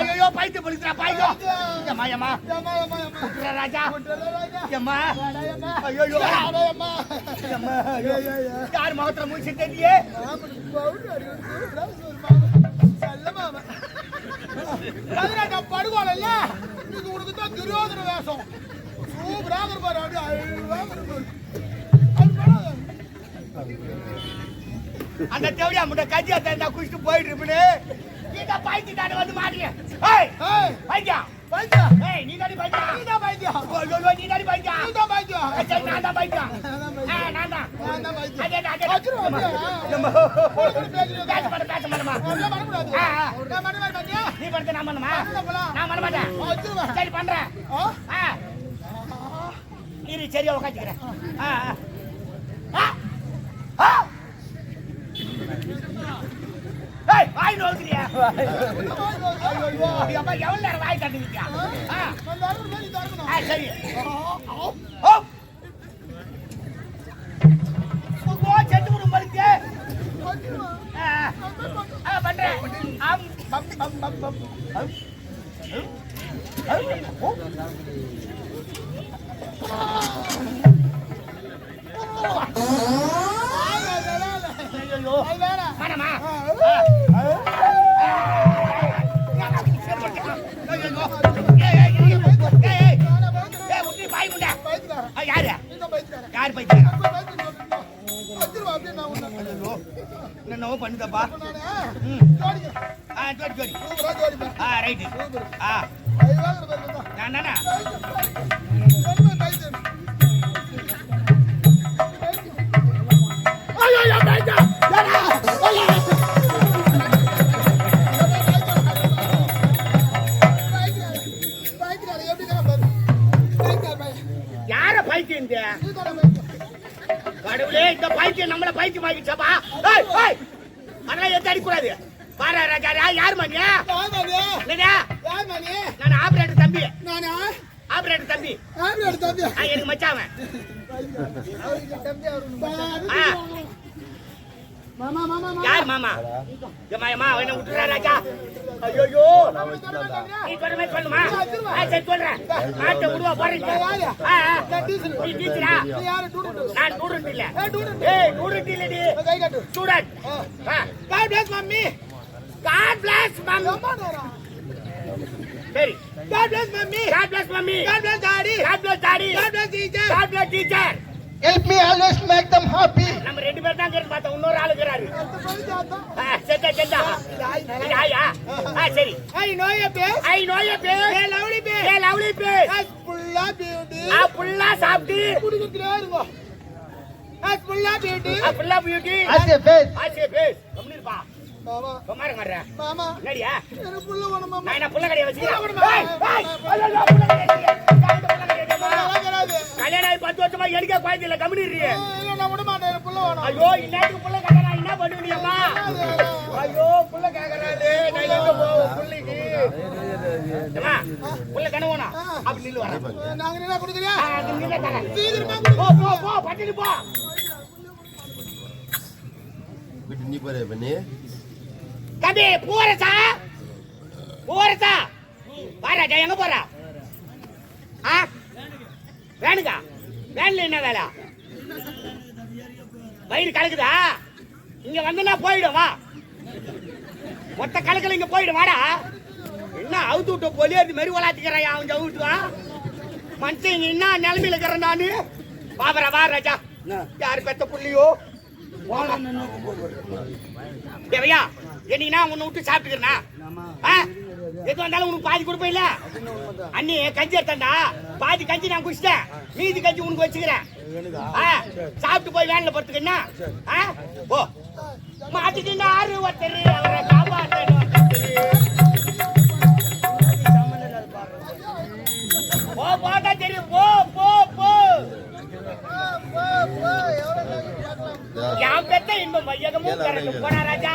ஐயோ பைத்து ஏம்மா. ஏம்மா ஏம்மா ஏம்மா. விட்டுறா ராஜா. ஏம்மா. ஐயோ ஐயோ யார் முகத்துல மூச்சு சூப்பரா. பதினெட்டாம் படுகோல்? இது உனக்கு தான் துரியோதன வேஷம். சூப்பராக இருப்பாரு, அப்படியே இருப்பாரு. பரவாயில்ல. அந்த தேவையா முட்டை கஞ்சியா தந்தா குடிச்சிட்டு போயிட்டு இருப்பேன்னு நீங்க பைத்தி தானே வந்து மாட்டீங்க ஏய் ஏய், பைத்தியா பைத்தியம். ஏய் நீ தானே பைத்தியா. ஐயோ நீ தானே பைத்தியா நீதான் பைத்தியம். சரி நான் தான் பைத்தியா நான் தான் ஆ, பைத்தியம். நான் தான் நான் தான் பைத்தியம். அதே அதே. நம்ம பேச பேச மாட்டேமா. நான் பண்ண மாட்டேன், பாத்தியா? நீ படுத்து நான் பண்ணுமா. நான் பண்ண மாட்டேன் வச்சிருவேன். சரி பண்றேன் ஆ? ஆ இரு சரியா உட்காந்துக்கிறேன் ஆ ஆ. ஆ ஆ ஏய் வாய் நோக்குறியா ஐயோ அப்பா எவ்வளவு நேரம் வாய் சரி விடும் பண்றேன் பம் பம் பம் பம் யாரு? நீதான் பைத்தியம் என்னவோ பண்ணுதப்பா. ஆ ஜோடி ஜோடி. ஆ ரைட்டு. ஆ. நான் தானே பைத்தியம் இந்த. கடவுளே இந்த பைத்தியம் நம்மள பைத்தியம் ஆகிடுச்சாப்பா அதெல்லாம் எத்த அடிக்கூடாது பாரு ராஜா யார் மணி? நான் ஆபரேட்டர் தம்பி. நானா? ஆபரேட்டர் தம்பி. யார் எடுத்து தம்பியா? ஆ, எனக்கு மச்சாவன் மாமா மாமா மாமா. யார் மாமா? ஏமா அவனை விட்டுறா ராஜா. ஐயோ நீ சொல்ற மாதிரி சொல்லுமா ஆ சரி சொல்றேன். மாட்ட விடுவா போறீங்க. நீ டீச்சரா? நான் ஸ்டூடெண்ட் இல்ல ஏய், இல்லடி கை காட்டு. Student God bless mummy. God bless mummy சரி. God bless mummy. God bless mummy. God bless daddy. God bless daddy. God bless teacher. God bless teacher. Help me always make them happy நம்ம ரெண்டு பேர் தான் கேட்டு பார்த்தோம் இன்னொரு ஆளு இருக்கிறாரு. ஆ செத்தா செத்தா. ஆயா ஆ சரி. I know you babe. I know you babe. A lovely babe. ஏ லவ்லி பே. அஸ் புல்லா பியூட்டி. ஆ புல்லா சாப்பிட்டு. குடிக்கிறே இருங்க. அஸ் புல்லா பியூட்டி. ஆ புல்லா பியூட்டி. ஏ ஃபேஸ் ஆச்சே பேஸ் கம்னிருப்பா மாமா. குமார மாட்டற மாமா. என்னடியா? எனக்கு புள்ள வேணும் மாமா? நான் புள்ள கடைய வச்சிருக்கேன்? ஏய், ஏய், ஐயோ, புள்ள எனக்கே இல்ல இல்ல நான் விட மாட்டேன் எனக்கு புள்ள வேணும். ஐயோ இந்நேரத்துக்கு புள்ள கேட்க நான் என்ன பண்ணுவீங்கம்மா ஐயோ புள்ள கேக்குறாரு நான் எங்க போவோம் புள்ளைக்கு? புள்ள கனவுனா அப்படி நில்லு வரேன் நாங்க என்ன கொடுக்குறியா? ஆ, அது நில்ல தரேன். சீக்கிரமா போ போ போ பட்டினி போ. விட்டு நீ போற பண்ணி? தம்பி பூரசா? பூரசா? பாராஜா எங்க போறா? ஆ? வேணுங்க வேன்ல என்ன வேலை? வயிறு கலக்குதா? இங்க வந்தனா போயிடும் வா. மொத்த கலக்கல இங்க போயிடும் வாடா. என்ன அவுத்து விட்ட பொலியது மாரி வளாத்திக்கிறான் அவன் அவுட்டுவா மனுஷன் இங்க என்ன நிலைமையில இருக்கிறேன் நானு? வாபரா வா ராஜா. யாரு பெத்த புள்ளியோ? தேவையா என்னைக்குனா உன்னை விட்டு சாப்பிட்டுக்கிறனா? ஆ? எது வந்தாலும் உனக்கு பாதி கொடுப்பேன் இல்ல அண்ணி கஞ்சி எடுத்தா பாதி கஞ்சி நான் குடிச்சிட்டேன். மீதி கஞ்சி உனக்கு வச்சுக்கிறேன். ஆ? சாப்பிட்டு போய் வேன்ல படுத்துக்கன்னா ஆ? போ. மாட்டுக்கு ஆறு ஒருத்தர் அவரை காப்பாற்றணும். போ போட்டா தெரியும். போ போ போ. என் பெத்த இன்பம் வையகமும் போனா ராஜா.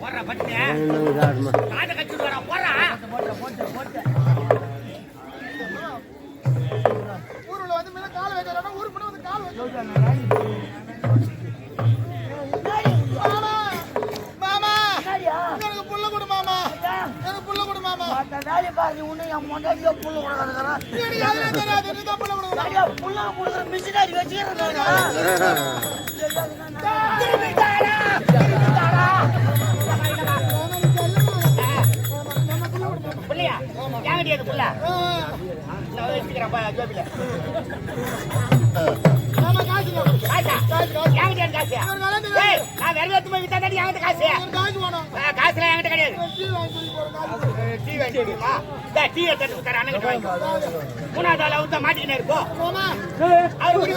போடுற பட்டினே காதை கட்டிட்டு வரா போடுறா எனக்கு எதுவும் தெரியாது நீ தான் புள்ள கொடு புள்ளையா? என்கிட்ட அது புள்ள? நான் வச்சுக்கிறேன் பா, ஜோபில. காசு. நான் வித்தா என்கிட்ட காசு. காசுலாம் என்கிட்ட கிடையாது. டீ வாங்கி கொடுமா டீ எடுத்து தரேன் அண்ணன் மூணாவது ஆள் மாட்டிக்கினே அவர்